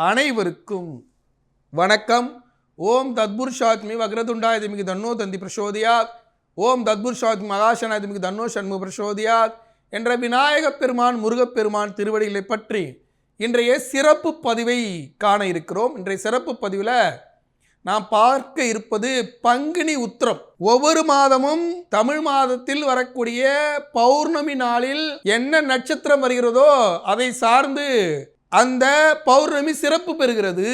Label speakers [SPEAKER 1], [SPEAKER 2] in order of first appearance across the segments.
[SPEAKER 1] அனைவருக்கும் வணக்கம். ஓம் தத்புருஷாத்மி வக்ரதுண்டாயதிமிகு தன்னோ தந்தி பிரசோதியாத். ஓம் தத்புருஷாத்மி மகாசனாதிமிகு தன்னோ சண்மு பிரசோதியாத் என்ற விநாயகப் பெருமான் முருகப்பெருமான் திருவடிகளை பற்றி இன்றைய சிறப்பு பதிவை காண இருக்கிறோம். இன்றைய சிறப்பு பதிவில் நாம் பார்க்க இருப்பது பங்குனி உத்திரம். ஒவ்வொரு மாதமும் தமிழ் மாதத்தில் வரக்கூடிய பௌர்ணமி நாளில் என்ன நட்சத்திரம் வருகிறதோ அதை சார்ந்து அந்த பௌர்ணமி சிறப்பு பெறுகிறது.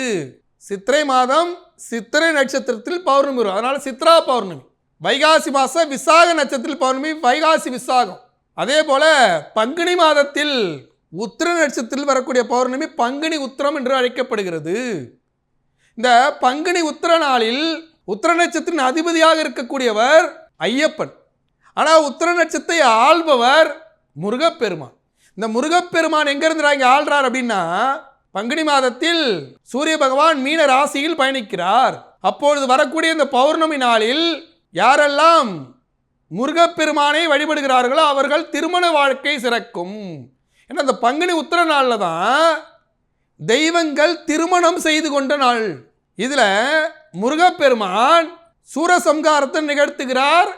[SPEAKER 1] சித்திரை மாதம் சித்திரை நட்சத்திரத்தில் பௌர்ணமி வரும். அதனால் சித்ரா பௌர்ணமி. வைகாசி மாதம் விசாக நட்சத்திரத்தில் பௌர்ணமி வைகாசி விசாகம். அதே போல் பங்குனி மாதத்தில் உத்திர நட்சத்திரத்தில் வரக்கூடிய பௌர்ணமி பங்குனி உத்திரம் என்று அழைக்கப்படுகிறது. இந்த பங்குனி உத்திர நாளில் உத்திர நட்சத்திரத்தின் அதிபதியாக இருக்கக்கூடியவர் ஐயப்பன். ஆனால் உத்திர நட்சத்திரத்தை ஆள்பவர் முருகப்பெருமான். இந்த முருகப்பெருமான் எங்கேருந்து இங்கே ஆள்றார் அப்படின்னா பங்குனி மாதத்தில் சூரிய பகவான் மீன ராசியில் பயணிக்கிறார். அப்பொழுது வரக்கூடிய இந்த பௌர்ணமி நாளில் யாரெல்லாம் முருகப்பெருமானை வழிபடுகிறார்களோ அவர்கள் திருமண வாழ்க்கை சிறக்கும். ஏன்னா இந்த பங்குனி உத்திர நாளில் தான் தெய்வங்கள் திருமணம் செய்து கொண்ட நாள். இதில் முருகப்பெருமான் சூரசம்காரத்தை நிகழ்த்துகிறார்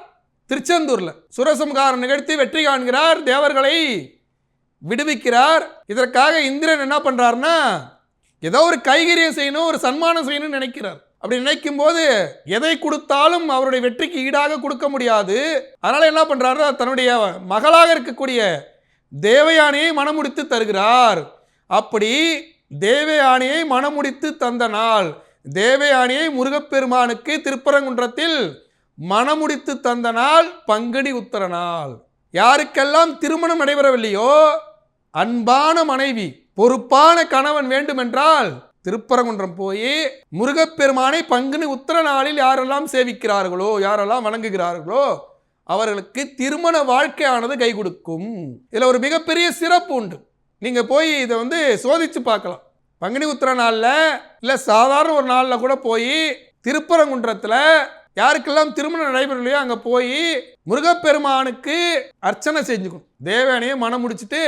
[SPEAKER 1] திருச்செந்தூரில். சூரசம்காரம் நிகழ்த்தி வெற்றி காண்கிறார் தேவர்களை விடுவிக்கிறார். இதற்காக இந்திரன் என்ன பண்ணுறாருன்னா ஏதோ ஒரு கைகரியம் செய்யணும் ஒரு சன்மானம் செய்யணும்னு நினைக்கிறார். அப்படி நினைக்கும் போது எதை கொடுத்தாலும் அவருடைய வெற்றிக்கு ஈடாக கொடுக்க முடியாது. அதனால் என்ன பண்ணுறாரு தன்னுடைய மகளாக இருக்கக்கூடிய தேவயானையை மனமுடித்து தருகிறார். அப்படி தேவயானையை மனமுடித்து தந்த நாள் தேவயானையை முருகப்பெருமானுக்கு திருப்பரங்குன்றத்தில் மனமுடித்து தந்த நாள் பங்குனி உத்தர நாள். யாருக்கெல்லாம் திருமணம் நடைபெறவில்லையோ அன்பான மனைவி பொறுப்பான கணவன் வேண்டுமென்றால் திருப்பரங்குன்றம் போய் முருகப்பெருமானை பங்குனி உத்தர நாளில் யாரெல்லாம் சேவிக்கிறார்களோ யாரெல்லாம் வணங்குகிறார்களோ அவர்களுக்கு திருமண வாழ்க்கையானது கை கொடுக்கும். இதில் ஒரு மிகப்பெரிய சிறப்பு உண்டு. நீங்கள் போய் இதை வந்து சோதித்து பார்க்கலாம். பங்குனி உத்திர நாளில் இல்லை சாதாரண ஒரு நாளில் கூட போய் திருப்பரங்குன்றத்தில் யாருக்கெல்லாம் திருமணம் நடைபெறலையோ அங்கே போய் முருகப்பெருமானுக்கு அர்ச்சனை செஞ்சுக்கணும். தேவனையை மனம் முடிச்சுட்டு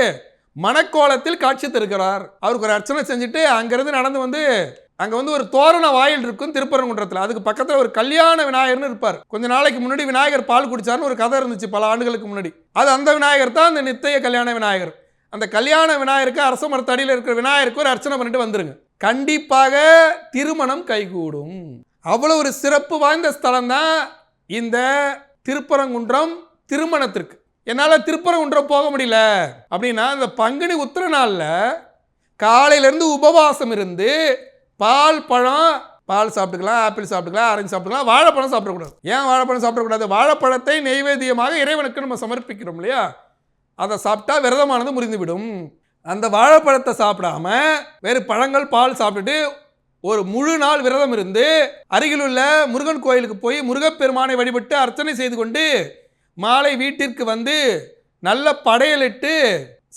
[SPEAKER 1] மணக்கோலத்தில் காட்சி தருகிறார். அவருக்கு ஒரு அர்ச்சனை செஞ்சுட்டு அங்கேருந்து நடந்து வந்து அங்கே வந்து ஒரு தோரண வாயில் இருக்கும் திருப்பரங்குன்றத்தில். அதுக்கு பக்கத்தில் ஒரு கல்யாண விநாயகர்னு இருப்பார். கொஞ்ச நாளைக்கு முன்னாடி விநாயகர் பால் குடிச்சார்னு ஒரு கதை இருந்துச்சு பல ஆண்டுகளுக்கு முன்னாடி. அது அந்த விநாயகர் தான் அந்த நித்திய கல்யாண விநாயகர். அந்த கல்யாண விநாயகருக்கு அரச மரத்தடியில் இருக்கிற விநாயகருக்கு ஒரு அர்ச்சனை பண்ணிட்டு வந்துருங்க. கண்டிப்பாக திருமணம் கைகூடும். அவ்வளோ ஒரு சிறப்பு வாய்ந்த ஸ்தலம் தான் இந்த திருப்பரங்குன்றம் திருமணத்திற்கு. என்னால் திருப்பரங்குன்றம் போக முடியல. அப்படின்னா இந்த பங்குனி உத்திர நாளில் காலையிலேருந்து உபவாசம் இருந்து பால் பழம் பால் சாப்பிட்டுக்கலாம் ஆப்பிள் சாப்பிட்டுக்கலாம் ஆரஞ்சு சாப்பிட்டுக்கலாம் வாழைப்பழம் சாப்பிடக்கூடாது. ஏன் வாழைப்பழம் சாப்பிடக்கூடாது? வாழைப்பழத்தை நெய்வேத்தியமாக இறைவனுக்கு நம்ம சமர்ப்பிக்கிறோம் இல்லையா? அதை சாப்பிட்டா விரதமானது முறிந்துவிடும். அந்த வாழைப்பழத்தை சாப்பிடாம வேறு பழங்கள் பால் சாப்பிட்டுட்டு ஒரு முழு நாள் விரதம் இருந்து அருகில் உள்ள முருகன் கோயிலுக்கு போய் முருகப்பெருமானை வழிபட்டு அர்ச்சனை செய்து கொண்டு மாலை வீட்டிற்கு வந்து நல்ல படையலிட்டு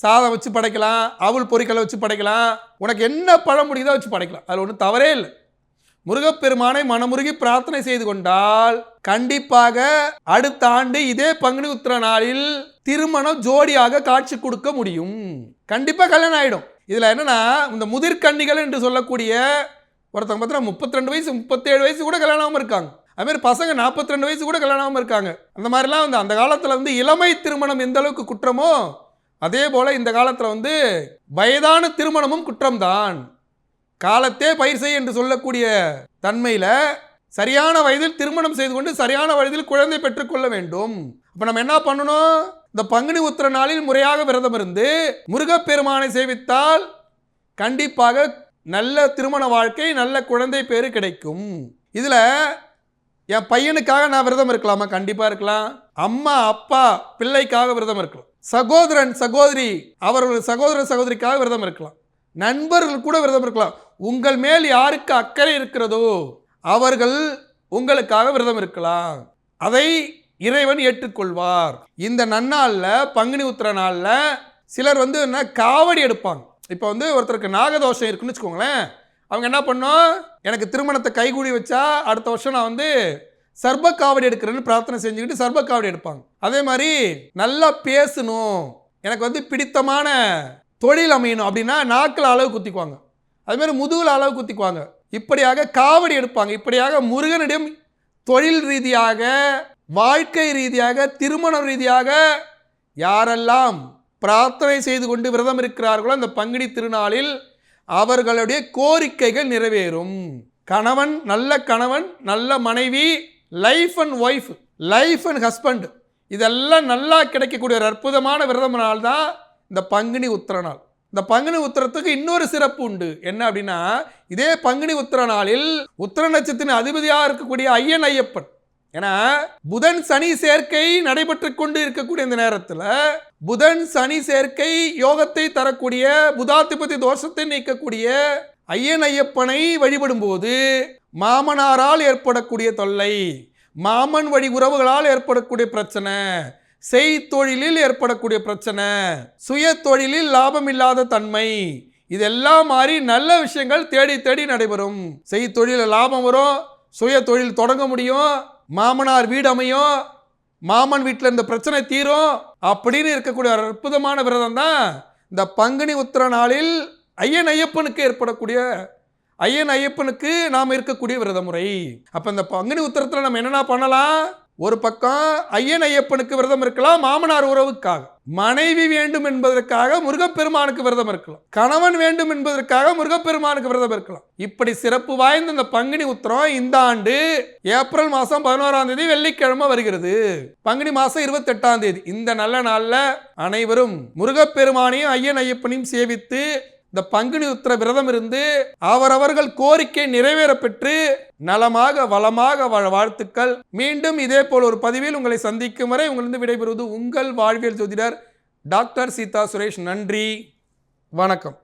[SPEAKER 1] சாதம் வச்சு படைக்கலாம் அவல் பொறிக்கலை வச்சு படைக்கலாம். உனக்கு என்ன பழம் முடியுதோ வச்சு படைக்கலாம். அதில் ஒன்றும் தவறே இல்லை. முருகப்பெருமானை மனமுருகி பிரார்த்தனை செய்து கொண்டால் கண்டிப்பாக அடுத்த ஆண்டு இதே பங்குனி உத்திர நாளில் திருமணம் ஜோடியாக காட்சி கொடுக்க முடியும். கண்டிப்பாக கல்யாணம் ஆகிடும் இதில் என்னென்னா இந்த முதிர்கன்னிகள் என்று சொல்லக்கூடிய ஒருத்தவங்க பார்த்தீங்கன்னா முப்பத்தி ரெண்டு வயசு முப்பத்தேழு வயசு கூட கல்யாணம் இருக்காங்க. அதுமாதிரி பசங்க நாற்பத்தி ரெண்டு வயசு கூட கல்யாணம் இருக்காங்க. அந்த மாதிரிலாம் வந்து அந்த காலத்தில் வந்து இளமை திருமணம் எந்த அளவுக்கு குற்றமோ அதே போல் இந்த காலத்தில் வந்து வயதான திருமணமும் குற்றம்தான். காலத்தே பயிர் செய் என்று சொல்லக்கூடிய தன்மையில் சரியான வயதில் திருமணம் செய்து கொண்டு சரியான வயதில் குழந்தை பெற்றுக்கொள்ள வேண்டும். அப்போ நம்ம என்ன பண்ணணும்? இந்த பங்குனி உத்திர நாளில் முறையாக விரதம் இருந்து முருகப்பெருமானை சேவித்தால் கண்டிப்பாக நல்ல திருமண வாழ்க்கை நல்ல குழந்தை பேரு கிடைக்கும். இதில் என் பையனுக்காக நான் விரதம் இருக்கலாமா? கண்டிப்பாக இருக்கலாம். அம்மா அப்பா பிள்ளைக்காக விரதம் இருக்கலாம். சகோதரன் சகோதரி அவர்கள் சகோதர சகோதரிக்காக விரதம் இருக்கலாம். நண்பர்கள் கூட விரதம் இருக்கலாம். உங்கள் மேல் யாருக்கு அக்கறை இருக்கிறதோ அவர்கள் உங்களுக்காக விரதம் இருக்கலாம். அதை இறைவன் ஏற்றுக்கொள்வார். இந்த நன்னாளில் பங்குனி உத்திர நாளில் சிலர் வந்து என்ன காவடி எடுப்பாங்க. இப்போ வந்து ஒருத்தருக்கு நாகதோஷம் இருக்குன்னு வச்சுக்கோங்களேன். அவங்க என்ன பண்ணோம்? எனக்கு திருமணத்தை கைகூடி வச்சா அடுத்த வருஷம் நான் வந்து சர்ப காவடி எடுக்கிறேன்னு பிரார்த்தனை செஞ்சுக்கிட்டு சர்ப காவடி எடுப்பாங்க. அதே மாதிரி நல்லா பேசணும். எனக்கு வந்து பிடித்தமான தொழில் அமையணும் அப்படின்னா நாக்கில் அளவு குத்திக்குவாங்க. அதுமாரி முதுகில் அளவு குத்திக்குவாங்க. இப்படியாக காவடி எடுப்பாங்க. இப்படியாக முருகனிடம் தொழில் ரீதியாக வாழ்க்கை ரீதியாக திருமண ரீதியாக யாரெல்லாம் பிரார்த்தனை செய்து கொண்டு விரதம் இருக்கிறார்களோ அந்த பங்குனி திருநாளில் அவர்களுடைய கோரிக்கைகள் நிறைவேறும். கணவன் நல்ல கணவன் நல்ல மனைவி life and wife life and husband இதெல்லாம் நல்லா கிடைக்கக்கூடிய ஒரு அற்புதமான விரதம் நாள் தான் இந்த பங்குனி உத்திர நாள். இந்த பங்குனி உத்திரத்துக்கு இன்னொரு சிறப்பு உண்டு. என்ன அப்படின்னா இதே பங்குனி உத்திர நாளில் உத்திர நட்சத்தின் அதிபதியாக இருக்கக்கூடிய ஐயன் ஐயப்பன். ஏன்னா புதன் சனி சேர்க்கை நடைபெற்று கொண்டு இருக்கக்கூடிய இந்த நேரத்தில் புதன் சனி சேர்க்கை யோகத்தை தரக்கூடிய புதாதிபதி தோஷத்தை நீக்கக்கூடிய ஐயன் ஐயப்பனை வழிபடும்போது மாமனாரால் ஏற்படக்கூடிய தொல்லை மாமன் வழி உறவுகளால் ஏற்படக்கூடிய பிரச்சனை செய்தொழிலில் ஏற்படக்கூடிய பிரச்சனை சுய தொழிலில் லாபம் இல்லாத தன்மை இதெல்லாம் மாதிரி நல்ல விஷயங்கள் தேடி தேடி நடைபெறும். செய்தொழிலில் லாபம் வரும் சுய தொழில் தொடங்க முடியும் மாமனார் வீடு அமையும். மாமன் வீட்டில் இந்த பிரச்சனை தீரும். அப்படின்னு இருக்கக்கூடிய ஒரு அற்புதமான விரதம் தான் இந்த பங்குனி உத்திர நாளில் ஐயன் ஐயப்பனுக்கு ஏற்படக்கூடிய ஐயன் ஐயப்பனுக்கு நாம் இருக்கக்கூடிய விரத முறை அப்போ இந்த பங்குனி உத்திரத்தில் நம்ம என்னென்ன பண்ணலாம்? ஒரு பக்கம் ஐயன் ஐயப்பனுக்கு விரதம் இருக்கலாம் மாமனார் உறவுக்காக. மனைவி வேண்டும் என்பதற்காக முருகப்பெருமானுக்கு விரதம் இருக்கலாம். கணவன் வேண்டும் என்பதற்காக முருகப்பெருமானுக்கு விரதம் இருக்கலாம். இப்படி சிறப்பு வாய்ந்த இந்த பங்குனி உத்திரம் இந்த ஆண்டு ஏப்ரல் மாதம் பதினோராம் தேதி வெள்ளிக்கிழமை வருகிறது. பங்குனி மாதம் இருபத்தெட்டாம் தேதி. இந்த நல்ல நாளில் அனைவரும் முருகப்பெருமானையும் ஐயன் ஐயப்பனையும் சேவித்து இந்த பங்குனி உத்திர விரதம் இருந்து அவரவர்கள் கோரிக்கை நிறைவேற பெற்று நலமாக வளமாக வாழ வாழ்த்துக்கள். மீண்டும் இதே போல் ஒரு பதிவில் உங்களை சந்திக்கும் வரை உங்களிருந்து விடைபெறுவது உங்கள் வாழ்வியல் ஜோதிடர் டாக்டர் சீதா சுரேஷ். நன்றி. வணக்கம்.